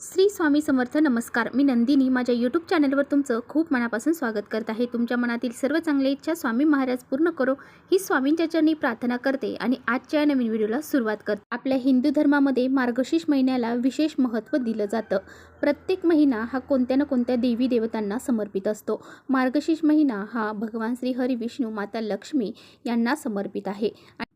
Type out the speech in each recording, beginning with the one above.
श्री स्वामी समर्थ नमस्कार. मी नंदिनी. माझ्या यूट्यूब चॅनलवर तुमचं खूप मनापासून स्वागत करत आहे. तुमच्या मनातील सर्व चांगल्या इच्छा स्वामी महाराज पूर्ण करो. ही स्वामींच्या चरणी प्रार्थना करते आणि आजच्या या नवीन व्हिडिओला सुरुवात करते. आपल्या हिंदू धर्मामध्ये मार्गशीर्ष महिन्याला विशेष महत्त्व दिलं जातं. प्रत्येक महिना हा कोणत्या ना कोणत्या देवी देवतांना समर्पित असतो. मार्गशीर्ष महिना हा भगवान श्री हरी विष्णू माता लक्ष्मी यांना समर्पित आहे.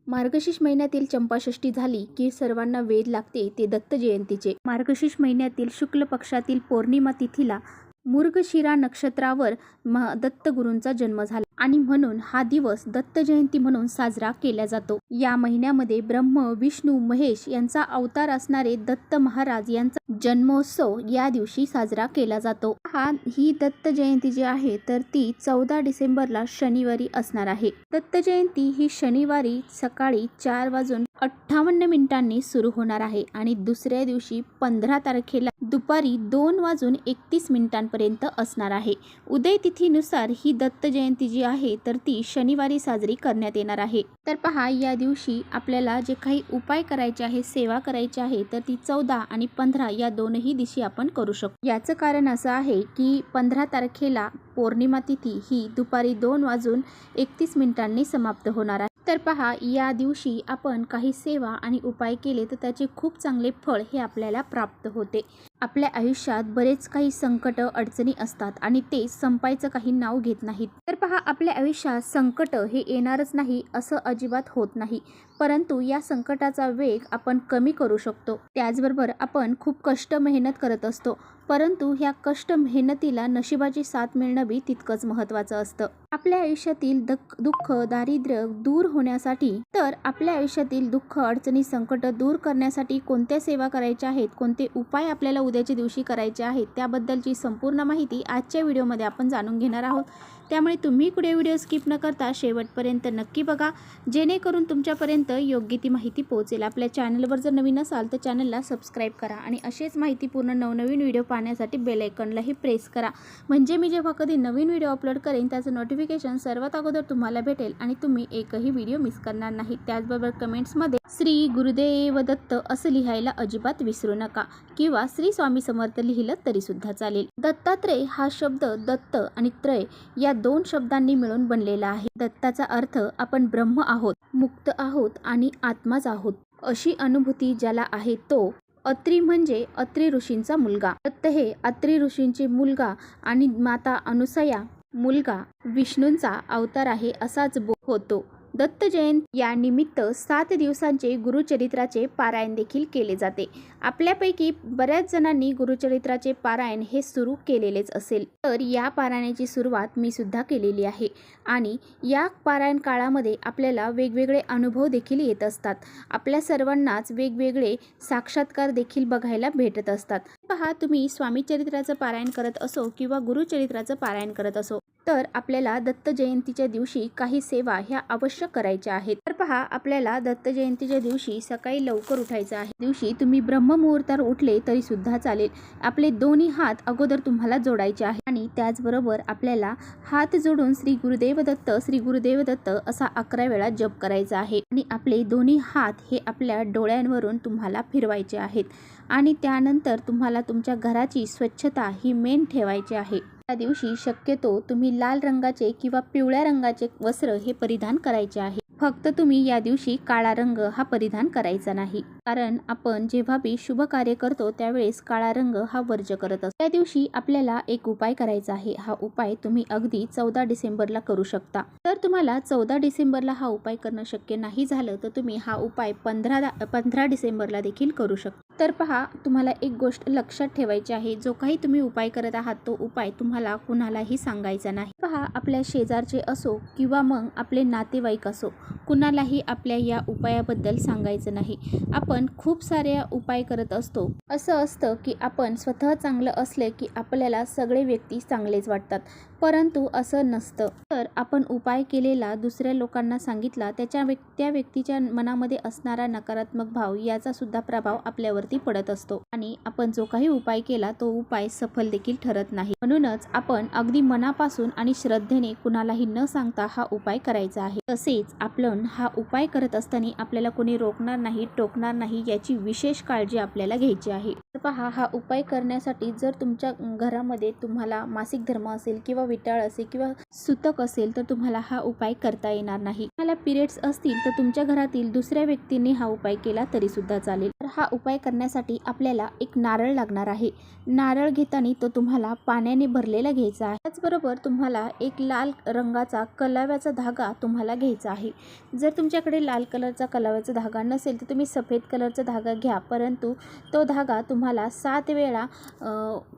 मार्गशीर्ष महिन्यातील चंपाषष्ठी झाली की सर्वांना वेध लागते ते दत्त जयंतीचे. मार्गशीर्ष महिन्यातील शुक्ल पक्षातील पौर्णिमा तिथीला मुर्गशिरा नक्षत्रावर म दत्तगुरूंचा जन्म झाला. आणि म्हणून हा दिवस दत्त जयंती म्हणून साजरा केला जातो. या महिन्यामध्ये ब्रह्म विष्णू महेश यांचा अवतार असणारे दत्त महाराज यांचा जन्मोत्सव या दिवशी साजरा केला जातो. हा ही दत्त जयंती जी आहे तर ती चौदा डिसेंबरला शनिवारी असणार आहे. दत्त जयंती ही शनिवारी सकाळी चार वाजून अठ्ठावन्न मिनिटांनी सुरू होणार आहे आणि दुसऱ्या दिवशी पंधरा तारखेला दुपारी दोन वाजून एकतीस मिनिटांपर्यंत असणार आहे. उदय तिथीनुसार ही दत्त जयंती जी आहे तर ती शनिवारी साजरी करण्यात येणार आहे. तर पहा या दिवशी आपल्याला जे काही उपाय करायचे आहे सेवा करायची आहे तर ती चौदा आणि पंधरा या दोनही दिवशी आपण करू शकतो. याचं कारण असं आहे की पंधरा तारखेला पौर्णिमा तिथी ही दुपारी दोन वाजून एकतीस मिनिटांनी समाप्त होणार आहे. तर पहा या दिवशी आपण काही सेवा आणि उपाय केले तर त्याचे खूप चांगले फळ हे आपल्याला प्राप्त होते. आपल्या आयुष्यात बरेच काही संकट अडचणी असतात आणि ते संपायचं काही नाव घेत नाहीत. तर पहा आपल्या आयुष्यात संकट हे येणारच नाही असं अजिबात होत नाही. परंतु या संकटाचा वेग आपण कमी करू शकतो. त्याचबरोबर आपण खूप कष्ट मेहनत करत असतो. परंतु ह्या कष्ट मेहनतीला नशिबाची साथ मिळणं बी तितकंच महत्त्वाचं असतं. आपल्या आयुष्यातील दख दुःख दारिद्र्य दूर होण्यासाठी तर आपल्या आयुष्यातील दुःख अडचणी संकट दूर करण्यासाठी कोणत्या सेवा करायच्या आहेत? कोणते उपाय आपल्याला उद्याच्या दिवशी करायचे आहेत त्याबद्दलची संपूर्ण माहिती आजच्या व्हिडिओमध्ये आपण जाणून घेणार आहोत. त्यामुळे तुम्ही कुठे व्हिडिओ स्किप न करता शेवटपर्यंत नक्की बघा. जेणेकरून तुमच्यापर्यंत योग्य ती माहिती पोहोचेल. आपल्या चॅनलवर जर नवीन असाल तर चॅनलला सबस्क्राईब करा आणि असेच माहितीपूर्ण नवनवीन व्हिडिओ पाहण्यासाठी बेल आयकॉनलाही प्रेस करा. म्हणजे मी जेव्हा कधी नवीन व्हिडिओ अपलोड करेन त्याचं नोटिफिकेशन सर्वात अगोदर तुम्हाला भेटेल आणि तुम्ही एकही व्हिडिओ मिस करणार नाही. त्याचबरोबर कमेंट्समध्ये श्री गुरुदेव दत्त असं लिहायला अजिबात विसरू नका किंवा श्री स्वामी समर्थ लिहिलं तरीसुद्धा चालेल. दत्तात्रय हा शब्द दत्त आणि त्रय या दोन शब्दांनी मिळून बनलेला आहे. दत्ताचा अर्थ आपण ब्रह्म आहोत मुक्त आहोत आणि आत्माच आहोत. अशी अनुभूती ज्याला आहे तो अत्री म्हणजे अत्री ऋषींचा मुलगा. दत्त हे अत्री ऋषींचे मुलगा आणि माता अनुसया मुलगा विष्णूंचा अवतार आहे असाच बो होतो. दत्त जयंती या निमित्त सात दिवसांचे गुरुचरित्राचे पारायण देखील केले जाते. आपल्यापैकी बऱ्याच जणांनी गुरुचरित्राचे पारायण हे सुरू केलेलेच असेल. तर या पारायणाची सुरुवात मी सुद्धा केलेली आहे. आणि या पारायण काळामध्ये आपल्याला वेगवेगळे अनुभव देखील येत असतात. आपल्या सर्वांनाच वेगवेगळे साक्षात्कार देखील बघायला भेटत असतात. पहा तुम्ही स्वामीचरित्राचं पारायण करत असो किंवा गुरुचरित्राचं पारायण करत असो. तर आपल्याला दत्त जयंतीच्या दिवशी काही सेवा ह्या अवश्य करायच्या आहेत. तर पहा आपल्याला दत्त जयंतीच्या दिवशी सकाळी लवकर उठायचं आहे. दिवशी तुम्ही ब्रह्ममुहूर्तावर उठले तरी सुद्धा चालेल. आपले दोन्ही हात अगोदर तुम्हाला जोडायचे आहे आणि त्याचबरोबर आपल्याला हात जोडून श्री गुरुदेव दत्त श्री गुरुदेव दत्त असा अकरा वेळा जप करायचा आहे. आणि आपले दोन्ही हात हे आपल्या डोळ्यांवरून तुम्हाला फिरवायचे आहेत. आणि त्यानंतर तुम्हाला तुमच्या घराची स्वच्छता ही मेन ठेवायची आहे. त्या दिवशी शक्यतो तुम्ही लाल रंगाचे किंवा पिवळ्या रंगाचे वस्त्र हे परिधान करायचे आहे. फक्त तुम्ही या दिवशी काळा रंग हा परिधान करायचा नाही. कारण आपण जेव्हा बी शुभ कार्य करतो त्यावेळेस काळा रंग हा वर्ज करत असतो. त्या दिवशी आपल्याला एक उपाय करायचा आहे. हा उपाय तुम्ही अगदी चौदा डिसेंबरला करू शकता. तर तुम्हाला चौदा डिसेंबरला हा उपाय करणं शक्य नाही झालं तर तुम्ही हा उपाय पंधरा पंधरा डिसेंबरला देखील करू शकता. तर पहा तुम्हाला एक गोष्ट लक्षात ठेवायची आहे. जो काही तुम्ही उपाय करत आहात तो उपाय तुम्हाला कुणालाही सांगायचा नाही. पहा आपल्या शेजारचे असो किंवा मग आपले नातेवाईक असो कुणालाही आपल्या या उपायाबद्दल सांगायचं नाही. आपण आपण खूप सारे उपाय करत असतो. असं असतं की आपण स्वतः चांगलं असले की आपल्याला सगळे व्यक्ती चांगलेच वाटतात. परंतु असं नसतं. तर आपण उपाय केलेला दुसऱ्या लोकांना सांगितला त्याच्या व्यक् त्या व्यक्तीच्या मनामध्ये असणारा नकारात्मक भाव याचा सुद्धा प्रभाव आपल्यावरती पडत असतो. आणि आपण जो काही उपाय केला तो उपाय सफल देखील ठरत नाही. म्हणूनच आपण अगदी मनापासून आणि श्रद्धेने कुणालाही न सांगता हा उपाय करायचा आहे. तसेच आपण हा उपाय करत असताना आपल्याला कोणी रोखणार नाही टोकणार नाही याची विशेष काळजी आपल्याला घ्यायची आहे. तर पहा हा उपाय करण्यासाठी जर तुमच्या घरामध्ये तुम्हाला मासिक धर्म असेल किंवा विटाळ असेल किंवा सुतक असेल तर तुम्हाला हा उपाय करता येणार नाही. तुम्हाला पिरियड्स असतील तर तुमच्या घरातील दुसऱ्या व्यक्तीने हा उपाय केला तरी सुद्धा चालेल. तर हा उपाय करण्यासाठी आपल्याला एक नारळ लागणार आहे. नारळ घेताना तो तुम्हाला पाण्याने भरलेला घ्यायचा आहे. त्याचबरोबर तुम्हाला एक लाल रंगाचा कलाव्याचा धागा तुम्हाला घ्यायचा आहे. जर तुमच्याकडे लाल कलरचा कलाव्याचा धागा नसेल तर तुम्ही सफेद कलरचा धागा घ्या. परंतु तो धागा तुम्हाला सात वेळा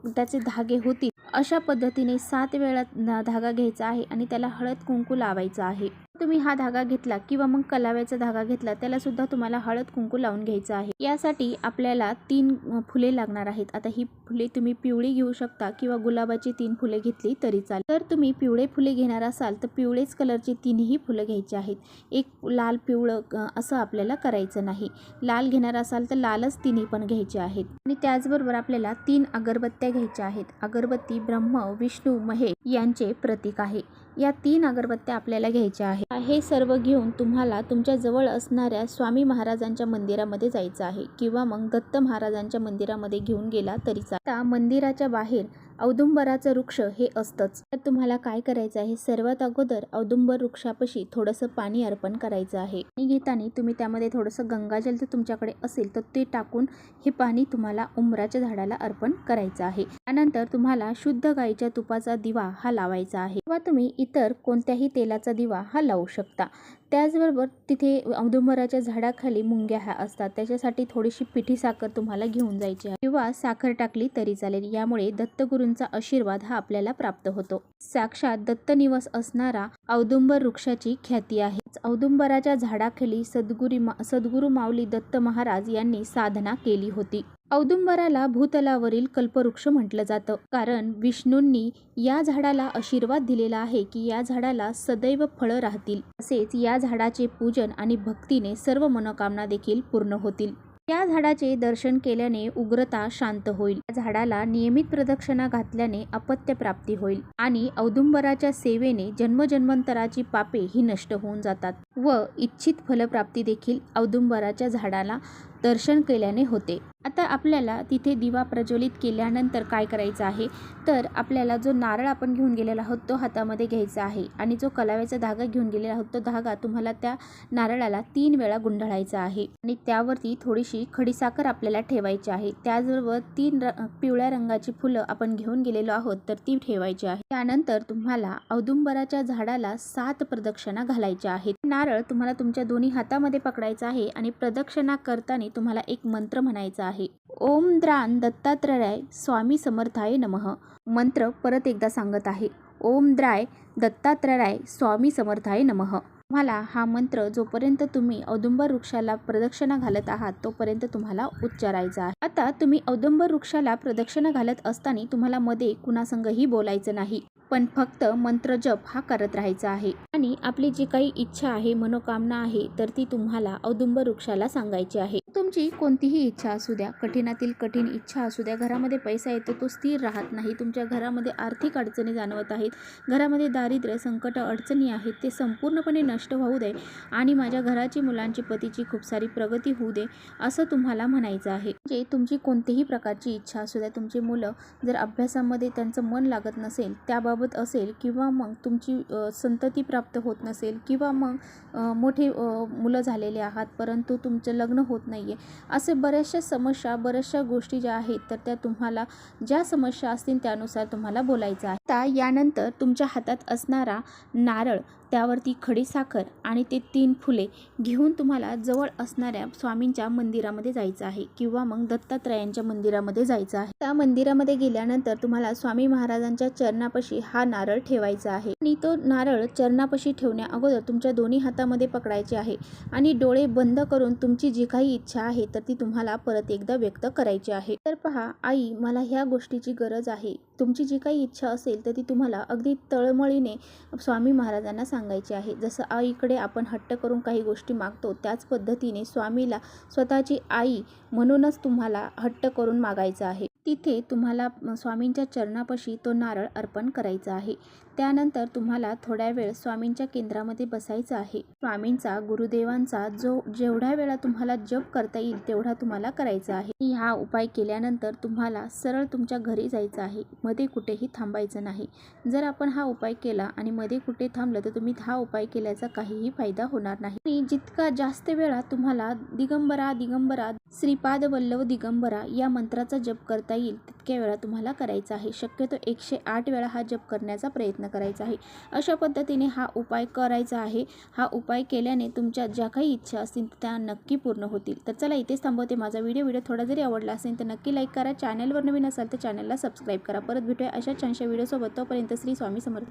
त्याचे धागे होतील. अशा पद्धतीने सात वेळा धागा घ्यायचा आहे आणि त्याला हळद कुंकू लावायचा आहे. तुम्ही हा धागा घेतला किंवा मग कलाव्याचा धागा घेतला त्याला सुद्धा तुम्हाला हळद कुंकू लावून घ्यायचं आहे. यासाठी आपल्याला तीन फुले लागणार आहेत. आता ही फुले तुम्ही पिवळी घेऊ शकता किंवा गुलाबाची तीन फुले घेतली तरी चालेल. तर तुम्ही पिवळे फुले घेणार असाल तर पिवळेच कलरची तीनही फुलं घ्यायची आहेत. एक लाल पिवळं असं आपल्याला करायचं नाही. लाल घेणार असाल तर लालच तिन्ही पण घ्यायचे आहेत. आणि त्याचबरोबर आपल्याला तीन अगरबत्त्या घ्यायच्या आहेत. अगरबत्ती ब्रह्म विष्णू महेश यांचे प्रतीक आहे. या तीन अगरबत्त्या आपल्याला घ्यायच्या आहेत. हे सर्व घेऊन तुम्हाला तुमच्या जवळ असणाऱ्या स्वामी महाराजांच्या मंदिरामध्ये जायचं आहे किंवा मग दत्त महाराजांच्या मंदिरामध्ये घेऊन गेला तरी आता मंदिराच्या बाहेर औदुंबराचं वृक्ष हे असतंच. तर तुम्हाला काय करायचं आहे? सर्वात अगोदर औदुंबर वृक्षापाशी थोडंसं पाणी अर्पण करायचं आहे. आणि घेताना तुम्ही त्यामध्ये थोडंसं गंगाजल जर तुमच्याकडे असेल तर ते टाकून हे पाणी तुम्हाला उंबराच्या झाडाला अर्पण करायचं आहे. त्यानंतर तुम्हाला शुद्ध गाईच्या तुपाचा दिवा हा लावायचा आहे. किंवा तुम्ही इतर कोणत्याही तेलाचा दिवा हा लावू शकता. त्याचबरोबर तिथे औदुंबराच्या झाडाखाली मुंग्या ह्या असतात. त्याच्यासाठी थोडीशी पिठी साखर तुम्हाला घेऊन जायची आहे. किंवा साखर टाकली तरी चालेल. यामुळे दत्तगुरु दत्तगुरूंचा आशीर्वाद हा आपल्याला प्राप्त होतो. साक्षात दत्तनिवास असणारा औदुंबर वृक्षाची ख्याती आहे. औदुंबराच्या झाडाखाली सद्गुरी मा सद्गुरू माऊली दत्त महाराज यांनी साधना केली होती. औदुंबराला भूतलावरील कल्पवृक्ष म्हटलं जातं. कारण विष्णूंनी या झाडाला आशीर्वाद दिलेला आहे की या झाडाला सदैव फळं राहतील. तसेच या झाडाचे पूजन आणि भक्तीने सर्व मनोकामना देखील पूर्ण होतील. या झाडाचे दर्शन केल्याने उग्रता शांत होईल. या झाडाला नियमित प्रदक्षिणा घातल्याने अपत्य प्राप्ती होईल आणि औदुंबराच्या सेवेने जन्मजन्मांतराची पापे ही नष्ट होऊन जातात व इच्छित फलप्राप्ती देखील औदुंबराच्या झाडाला दर्शन केल्याने होते. आता आपल्याला तिथे दिवा प्रज्वलित केल्यानंतर काय करायचं आहे? तर आपल्याला जो नारळ आपण घेऊन गेलेला आहोत तो हातामध्ये घ्यायचा आहे आणि जो कलाव्याचा धागा घेऊन गेलेला आहोत तो धागा तुम्हाला त्या नारळाला तीन वेळा गुंडाळायचा आहे आणि त्यावरती थोडीशी खडीसाखर आपल्याला ठेवायची आहे. त्याचबरोबर तीन र पिवळ्या रंगाची फुलं आपण घेऊन गेलेलो आहोत तर ती ठेवायची आहे. त्यानंतर तुम्हाला औदुंबराच्या झाडाला सात प्रदक्षिणा घालायच्या आहेत. नारळ तुम्हाला तुमच्या दोन्ही हातामध्ये पकडायचा आहे आणि प्रदक्षिणा करताना तुम्हाला एक मंत्र म्हणायचा आहे. ओम द्रान दत्तात्रयाय स्वामी समर्थाय नमः. मंत्र परत एकदा सांगत आहे. ओम द्राय दत्तात्रयाय स्वामी समर्थाय नमः. तुम्हाला हा मंत्र जोपर्यंत तुम्ही औदुंबर वृक्षाला प्रदक्षिणा घालत आहात तोपर्यंत तुम्हाला उच्चारायचा आहे. आता तुम्ही औदुंबर वृक्षाला प्रदक्षिणा घालत असताना तुम्हाला मध्ये कुणासंगही बोलायचं नाही. पण फक्त मंत्र जप हा करत राहायचा आहे. आणि आपली जी काही इच्छा आहे मनोकामना आहे तर ती तुम्हाला औदुंब वृक्षाला सांगायची आहे. तुमची कोणतीही इच्छा असू द्या कठीणातील कठीण इच्छा असू द्या घरामध्ये पैसा येतो तो स्थिर राहत नाही तुमच्या घरामध्ये आर्थिक अडचणी जाणवत आहेत घरामध्ये दारिद्र्य संकट अडचणी आहेत ते संपूर्णपणे नष्ट होऊ दे आणि माझ्या घराची मुलांची पतीची खूप सारी प्रगती होऊ दे असं तुम्हाला म्हणायचं आहे. म्हणजे तुमची कोणतीही प्रकारची इच्छा असू द्या तुमची मुलं जर अभ्यासामध्ये त्यांचं मन लागत नसेल त्याबाबत असेल किंवा मग तुमची संतती प्राप्त होत नसेल किंवा मग मोठे मुलं झालेले आहात परंतु तुमचं लग्न होत नाही आहे असे बऱ्याचशा समस्या बऱ्याचशा गोष्टी ज्या आहेत तर त्या तुम्हाला ज्या समस्या असतील त्यानुसार तुम्हाला बोलायचं आहे. आता यानंतर तुमच्या हातात असणारा नारळ त्यावरती खडीसाखर आणि ते तीन फुले घेऊन तुम्हाला जवळ असणाऱ्या स्वामींच्या मंदिरामध्ये जायचं आहे किंवा मग दत्तात्रयांच्या मंदिरामध्ये जायचं आहे. त्या मंदिरामध्ये गेल्यानंतर तुम्हाला स्वामी महाराजांच्या चरणापाशी हा नारळ ठेवायचा आहे. आणि तो नारळ चरणापाशी ठेवण्या अगोदर तुमच्या दोन्ही हातामध्ये पकडायचे आहे आणि डोळे बंद करून तुमची जी काही इच्छा आहे तर ती तुम्हाला परत एकदा व्यक्त करायची आहे. तर पहा आई मला ह्या गोष्टीची गरज आहे. तुमची जी काही इच्छा असेल तर ती तुम्हाला अगदी तळमळीने स्वामी महाराजांना सांगायची आहे. जसं आईकडे आपण हट्ट करून काही गोष्टी मागतो त्याच पद्धतीने स्वामीला स्वतःची आई म्हणूनच तुम्हाला हट्ट करून मागायचं आहे. तिथे तुम्हाला स्वामींच्या चरणापाशी तो नारळ अर्पण करायचा आहे. त्यानंतर तुम्हाला थोड्या वेळ स्वामींच्या केंद्रामध्ये बसायचं आहे. स्वामींचा गुरुदेवांचा जो जेवढ्या वेळा तुम्हाला जप करता येईल तेवढा तुम्हाला करायचा आहे. आणि हा उपाय केल्यानंतर तुम्हाला सरळ तुमच्या घरी जायचं आहे. मध्ये कुठेही थांबायचं नाही. जर आपण हा उपाय केला आणि मध्ये कुठे थांबलं तर तुम्ही हा उपाय केल्याचा काहीही फायदा होणार नाही. आणि जितका जास्त वेळा तुम्हाला दिगंबरा दिगंबरा श्रीपाद वल्लभ दिगंबरा या मंत्राचा जप करता करता येईल तितक्या वेळा तुम्हाला करायचा आहे. शक्यतो एकशे आठ वेळा हा जप करण्याचा प्रयत्न करायचा आहे. अशा पद्धतीने हा उपाय करायचा आहे. हा उपाय केल्याने तुमच्या ज्या काही इच्छा असतील त्या नक्की पूर्ण होतील. तर चला इथेच थांबवते माझा व्हिडिओ. व्हिडिओ थोडा जरी आवडला असेल तर नक्की लाईक करा. चॅनलवर नवीन असाल तर चॅनलला सबस्क्राईब करा. परत भेटूया अशा छानशा व्हिडिओसोबत. तोपर्यंत श्री स्वामी समर्थ.